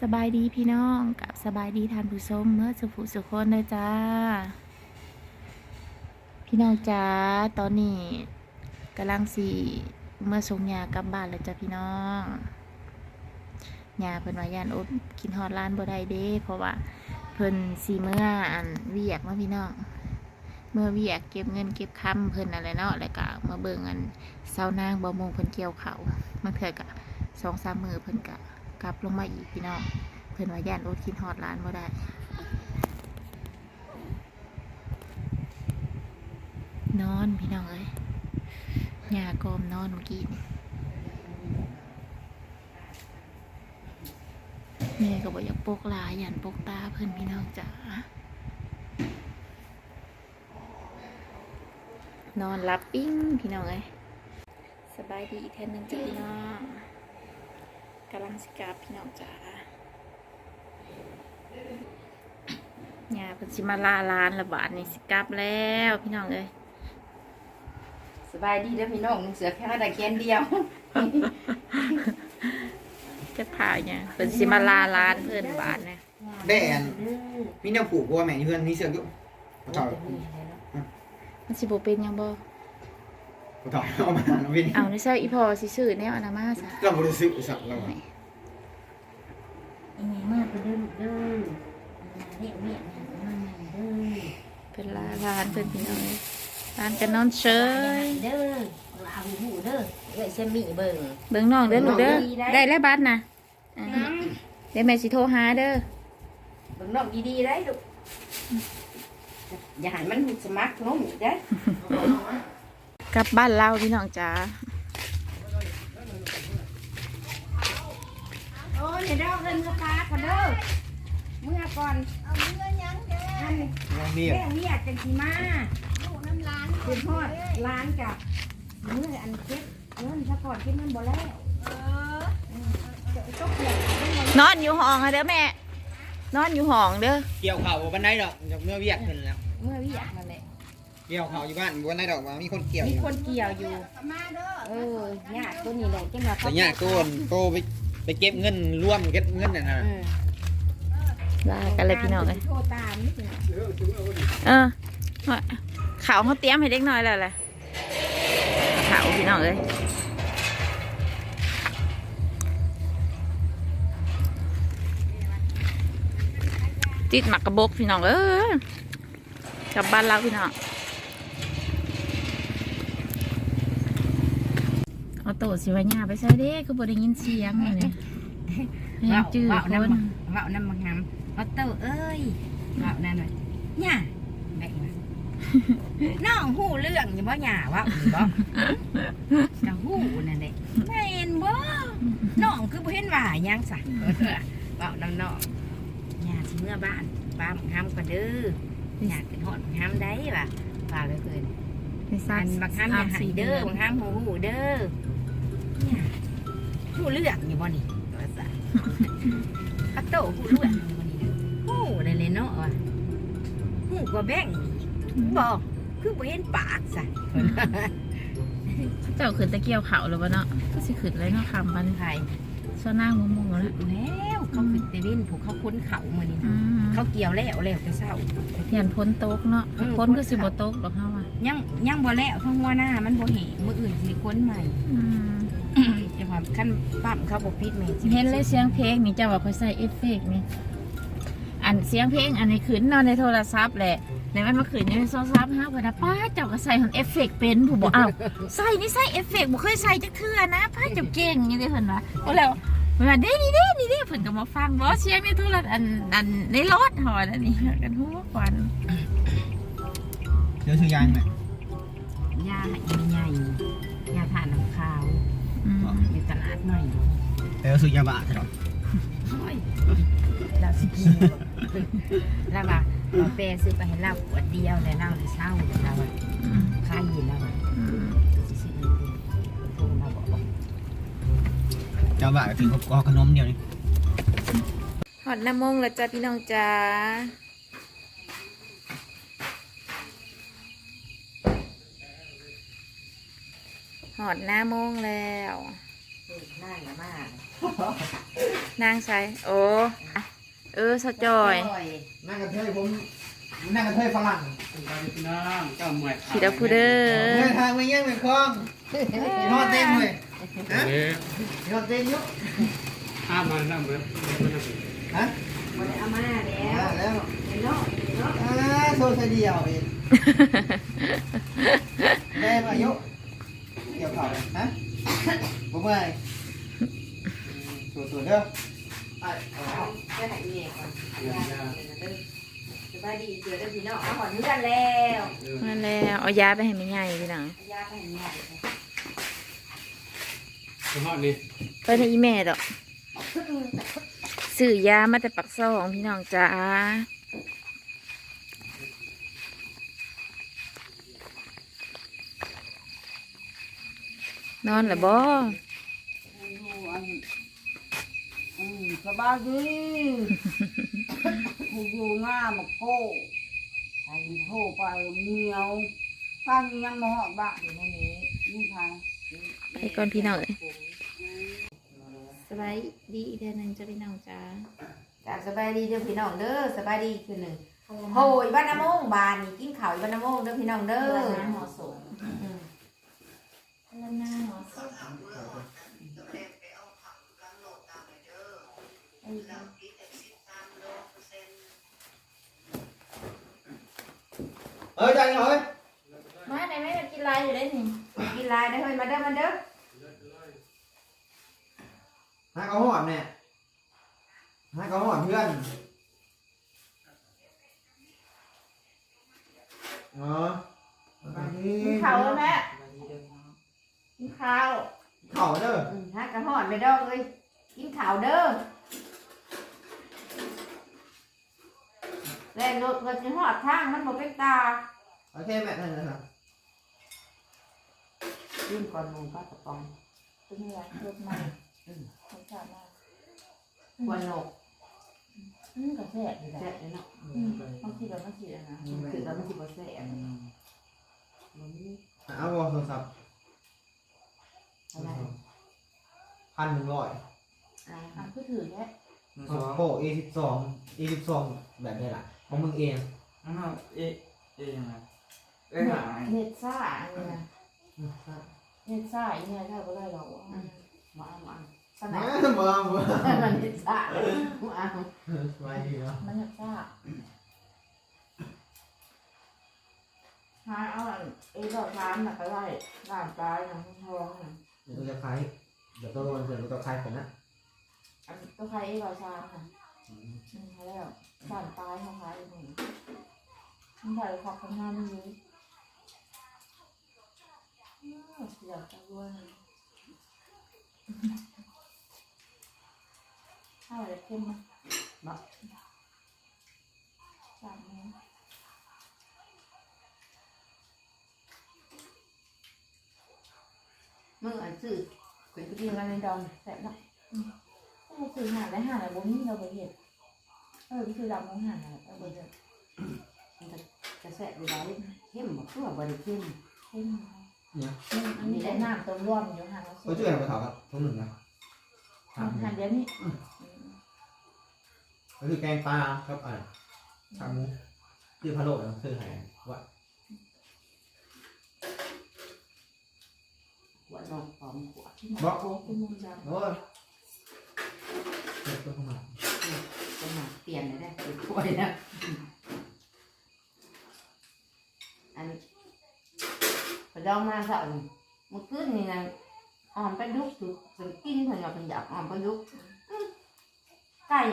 สบายดีพี่น้องกับสบายดีทานผู้ชมเมื่อสุขสุขคนเลยจ้า พี่น้องจ้าตอนนี้กำลังสีเมื่อสงยากลับบ้านแล้วจ้าพี่น้องยาเพิ่นว่ายานอดกินฮอดร้านบ่ได้เด้ เพราะว่าเพิ่นสีเมื่ออันเวียกเนาพี่น้องเมื่อเวียกเก็บเงินเก็บคำเพิ่นอะไรเนาะแล้วก็มาเบิ่งอันเสานางบ่มงเพิ่นเกี่ยวเขาวบาเทื่อก็สองสามมือเพิ่นก็ กลับลงมาอีกพี่น้องเพิ่อนว่าย่านอดกินฮอดร้านบ่ได้นอนพี่น้องเอ้ยยากอมนอนเมื่อกี้นี่แม่ก็บอกอยากปกลายยันปกตาเพิ่อนพี่น้องจ๋านอนรับปิ้งพี่น้องเอ้ยสบายดีอีกแทนหนึ่งจ้ะพี่น้อง กำลังสิกลับพี่น้องจ๋าเนี่ยเพิ่นสิมาลาร้านละบาทนี่สิกลับแล้วพี่น้องเอ้ยสบายดีเด้อพี่น้องเสือแค่ได้แค่นเดียว จะผ่าเนี่ยเพิ่นสิมาลาร้านเพิ่นบาทนะแดนมีแนวผูกบัวแม่นี่เพื่อนมีเสือกอยู่ผู้เฒ่ามันสิบ่เป็นหยังบ่ ผู้เฒ่าเอามาน้องวินเอานี่ใช่อีพอสิซื้อแนวอนามาซะเราบริสุทธิ์สักเรานี่อีนี่มาไปเด้อลูกเด้อเรียกเรียกมาใหม่เด้อเป็นลาร้านเพิ่นพี่น้องเอ้ยร้านกันนอนเฉยเด้อเอาหูเด้อเอ้ยเซมีเบิ่งเบิ่งน้องเด้อลูกเด้อดีได้ได้แล้วบัตรนะอ่าเดี๋ยวแม่สิโทรหาเด้อเบิ่งน้องดีๆได้ลูกอย่าให้มันสมัครน้องได้ กลับบ้านเราพี่น้องจ๋าโอ้ยเดี๋ยวเราเดินกระปาก่อนเด้อเมื่อก่อนเอาเมื่อยังเด้อน้องเมียแม่เรียกจังสีมาคุณพ่อร้านกับเมื่ออันเก็บเงินซะก่อนเก็บเงินบ่แล้วเออเดี๋ยวต้องเปลี่ยนเป็นไงนอนอยู่ห้องอะเด้อแม่ นอนอยู่ห้องเด้อ เกี่ยวเข่าบันไดดอกจากเมื่อเวียกขึ้นแล้ว เมื่อวิอยากนั่นแหละ เกี่ยวเข่าอยู่บ้านบันไดดอกว่ามีคนเกี่ยวมีอยู่คนเกี่ยวอยู่ เออญาติตัวนี้แหละจังหวะแต่เนี่ยโกนโตไปไปเก็บเงินร่วมเก็บเงินน่ะนะเออลากันเลยพี่น้องเลยโทรตามนี่สิเออข่าวเขาเตรียมให้เด็กน้อยแล้วแหละข่าวพี่น้องเลยติดหมักกระบกพี่น้องเออกลับบ้านเราพี่น้อง เอาโตสิวะเนี่ยไปใส่เด้ก็บ่ได้ยินเสียงเลยเนี่ยให้ยังจื้อเว้าคน้ำนมันเว้าน้ำมันงามเอาเต้าเอ้ยเว้านั่นน่ะย่าแม่ว่าน้องหูเรื่องอยู่บ่หย่าเว่าอยู่บ่จะหูนั่นแหละแม่นบ่น้องคือบ่เห็นว่าหยังซะเว้าน้ำน้องย่าสิเมื่อบ้านบ้านมังคำกันเด้ออยากเป็นฮอดมังคำได้ป่ะว่าไปเพิ่น ไปซักอันบักห้ามอย่าใหายเด้อบักห้ามหูหูเด้อเนี่ย หูเลือกอยู่บ่นี่ว่าซะอะโตหูเลือกอยู่บ่นี่นะหูได้เลยเนาะว่ะหูกว่าแบ่งบอกคือบ่เห็นปากซะเจ้าขึ้นตะเกียวเขาหรือวะเนาะก็สิขึ้นเลยเนาะคำมันไผซ้อนหน้ามงมงแล้วแล้วเขาขึ้นไปเล่นผูกเขาค้นเขามื้อนี้อืมเขาเกี่ยวแล้วแล้วแต่เช้าเทียนพ้นโต๊ะเนาะอืมพ้นก็สิบ่โต๊ะดอกเฮาอะยังยังบ่แล้วทั้งหัวหน้ามันบ่แหงมื้ออื่นสิค้นใหม่ อืมจะว่าคันปั๊มเขาบ่ปิดแม่สิเห็นเลยเสียงเพลงนี่เจ้าว่าเขาใส่เอฟเฟกต์นี่อันเสียงเพลงอันนี้ขึ้นนอนในโทรศัพท์แหละในมันมาขึ้นอยู่ในโทรศัพท์ฮะเพิ่นน่ะป้าเจ้าก็ใส่ของเอฟเฟกต์เป็นผู้บอกอ้าวใส่นี่ใส่เอฟเฟกต์บ่เคยใส่จักเทื่อนะป้าเจ้าเก่งอย่างนี้เด้เพิ่นว่าโอ้แล้วเพิ่นว่าเด้นี่เด้นี่เด้เพิ่นก็มาฟังบ่เสียงในโทรศัพท์อันอันในรถหอนั่นนี่กันหัวควันเดี๋ยวซื้อยางแม่ยาใหญ่ยาทานน้ำขาวอืม อยู่ตลาดใหม่เดี๋ยวซื้อยาบ้าใช่หรอโอ้ยเราสิกินแล้วว่าเราแปรซื้อไปให้เราขวดเดียวแล้วเราเลยเช่าแล้วเราอะอืมค่ายินแล้วอะอืมสิซื้ออีกโทรมาบอกว่าเจ้าบ้าถึงกับกอขนมเดียวนี่หอดน้ำมงแล้วจ้าพี่น้องจ้าหอดหน้าโมงแล้ว น่าละมากนางใส่โอ้อะเออสะจอยนั่งกระเทยผมนั่งกระเทยฝรั่งพี่น้องเจ้าหมวยขีดาพูเด้อเดินทางมาเยี่ยมเมืองคลองมีฮอดเต็มเลยฮะเอ๊ะมีฮอดเต็มอยุกห้ามมาแล้วเหมือนเหมือนกันฮะบ่ได้เอามาแล้วมาแล้วเนาะเนาะอ่าโซเชียลเดียวเองได้มายุเกี่ยวเขาฮะ ผมเมื่อยสวยๆเด้อไอ้เอาเอาไปให้แม่ก่อนสบายดีเจอกันพี่น้องเอาหอนเพื่อนแล้วมาแล้วเอายาไปให้แม่ใหญ่พี่น้องยาไปให้แม่เฉพาะนี่ไปในอีแม่ดอกซื้อยามาแต่ปักซองพี่น้องจ้า นอนละบ่สบายดีกูอยู่ง่ามาโก้ไปโทรไปเมียวข้างยังมาหอดบ้านอยู่ในนี้นี่ค่ะไปก่อนพี่น้องเอ้ยสบายดีอีกเดือนหนึ่งจะพี่น้องจ้าจ้าสบายดีเด้อพี่น้องเด้อสบายดีคือหนึ่งโหยบ้านน้ำมงบานนี่กินข้าวอยู่บ้านน้ำมงเด้อพี่น้องเด้อหมอสมอื มแล้วหน้าหมอสมเฮ้ยจังเฮ้ยมาไหนไม่มากินไรอยู่ได้นี่กินลายได้อเฮ้ยมาเด้อมาเด้อให้เขาหอดเนี่ยให้เขาหอดเพื่อนอ๋อกินข้าวแล้วแม่กิน ข้าวเข่าเด้ออืมฮะกระหอนไปดอกเลยกินข้าวเด้อแล่นรถรถจะหอดทางมันบ่เป็นตาโอเคแม่นั่นนะครับยื่นก่อนหมูปลากระป๋องเป็นไงรถมาคนชาติมาควนนกอืมกระแสบอยู่แซ่แล้บเลยเนาะบางทีเราไม่กินนะคือแล้วมันสิบ่แซ่บมันมีเอาวอลโทรศัพท์ อะไรพันหนึ่งร้อยอะไรอะคือถือแค่โปร A สิบสอง A สิบสองแบบนี้แหละของมึงเองอ้าวเอ๊ะเอ๊ะยังไงเอ๊ะหาเน็ตซ่าอันนี้นะเน็ตซ่าอีเนี่ยถ้าไม่ได้หรอกมาเอามาสนามมามามามันนิสามาเอาสบายดีเนาะมันอยากซ่าหาเอาอันเอดอกน้ำน่ะก็ได้ด่านปลายนะทองน่ะ เดี๋ยวเราจะคล้ายเดี๋ยวตัวโดนเดี๋ยวเราจะคล้ายผมนะอันก็ใครเอดอกชามน่ะอืมเขาแล้วด่านปลายเขาขายอยู่นี่มันถ่ายขอบข้างหน้าไม่รู้อ้าวเสียจังด้วยข้าวอะไรเข้มนะแบบสามเมต มึงอันซื้อเป็นกินกันในดองแซ่บเนาะเราซื้อหาได้หาอะไรบ่มีเราไปเห็ดเออคือดำของหาอะไรเอาไปเห็ดมันจะจะแซ่บอยู่ได้เข้มบ่คือว่าบ่ได้เข้มเข้มเนี่ยอันนี้ได้น้ำต้มร่วมอยู่หาเราเขาซื้อช่วยเราไปถามครับทุกหนึ่งนะหาหาเดี๋ยวนี้ก็คือแกงปลาครับอ่าชามูคือพะโล้นะคือหายว่าหัวนกหอมหัวที่หมอโค้กที่มุมดำโอ้ยเด็กตัวเข้ามาก็มาเปลี่ยนเลยได้เป็นถ้วยนะอันพอดองมาซะนี่มื้อคืนนี่นะอ่อมปลาดุกถูกเป็นกินเพิ่นว่าเพิ่นอยากอ่อมปลาดุกอื้อไก่ห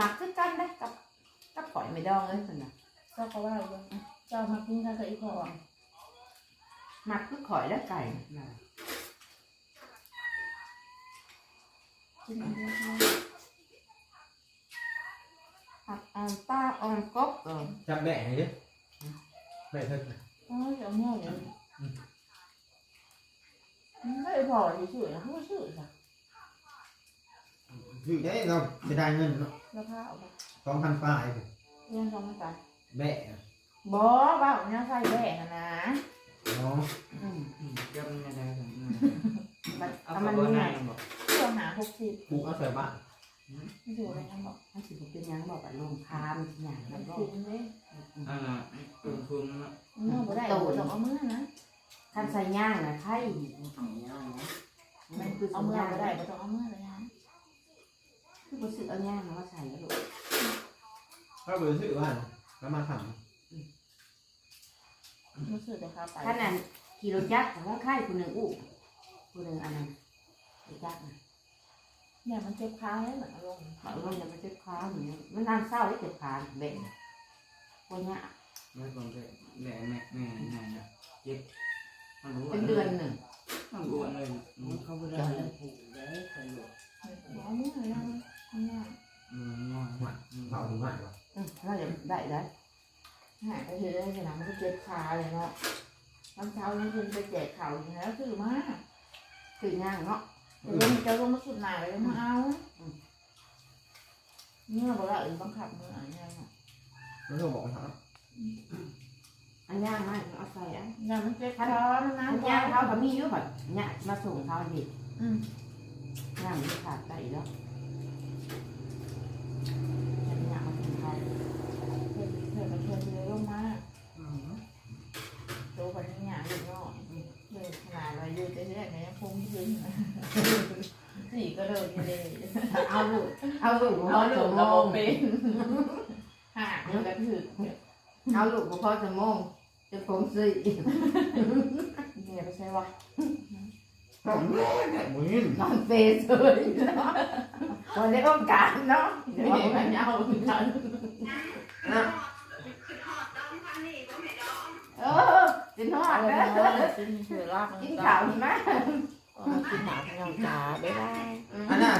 มักคือกันได้กับกับข่อยไม่ดองเลยเพิ่นน่ะเจ้าก็ว่าอยู่เจ้ามากินกันกับอีพอหมักคือข่อยและไก่น่ะกินอันเดียว กันผักอ่อมปลาอ่อมกบเออจับแบะให้ดิแบะเพิ่นโอ้ยเดี๋ยวแม่เลยไม่พอที่ชื่อนะเขาชื่ หาหกสิบปลูกเอาใส่บ้านไม่ถูกอะไรนะบอกถ้าสิบ่เป็นหยังบอกว่าลงคามหยังมัแล้นวก็ถูกเลยอันน่ะตุนทุนน่ะเมื่อบ่ได้บ่ต้องเอามือนะคันใส่ย่างน่ะไข่มันคือเอามือบ่ได้บ่ต้องเอามือเลยนะคือบ่ซื้อเอาย่างมาใส่แล้วลูกถ้าเบอร์ซื้อบ้านแล้วมาทรู้สึกแต่เขาไปขนาดขี่รถจักรของไข่ผู้หนึงอู้ผู้หนึงอันนั้นรถจักรน่ะ เนี่ยมันเจ็บขาแล้วเหมือนอารมณ์เขาลงอย่ามาเจ็บขาเหมือนมันนานเศร้าได้เจ็บขาเบ่งพวกเนี้ยไม่ต้องแม่แม่แม่แม่แม่เนี่ยเจ็บมันรู้เป็นเดือนหนึ่งมันอ้วนเลยอืมเขาบ่ได้ผูกได้ใครหรอกเอามือเลยนะเนี่ยอืมง่วงมากอืมำเผาถึงบ้านวะอืมเราจะได้ได้หายไปเถอะขนาดมันก็เจ็บขาเลยเนาะตอนเช้านี่คุณไปแจกข่าวอยู่แล้วคือมาคือย่างเนาะ เดี๋ยวมันจะลงมาสุดหนาเลยมาเอาเมื่อบอกว่าเออบังคับมืออะไรเงี้ยแล้วก็บอกเขาอันย่างมาเอาใส่อันเนี่ยมันเจ็บคอมันนะอันย่างเขาก็มีอยู่แบบเนี่ยมาส่งเขาดิอืมย่างไม่ขาดใจแล้วอันย่างมาส่งเขา เห็นเห็นมันเชิญเลยลงมาโตคนนี้เนี่ยอยู่นอกเลยขนาดเราอยู่เฉยๆเนี่ยยังคงยืน สี่ก็เดินอยู่เลยเอาลูกเอาลูกเอาเอาลูลูกกเราโมงเป็นห่ามันก็ถือเอาลูกพ่อจะโมงจะผมสิเนี่ยไปใช่วะต้องแม่เนี่ยมึงนอนเปรย์เลยวันนี้โอกาสเนาะเดี๋ยวมันเอาฉันนะเออกินทอดเอาเด้เลอยกินเสือลากมันกินข้าวดีไหม กินหนาขนมจ๋าบ๊ายบายอันน่ะ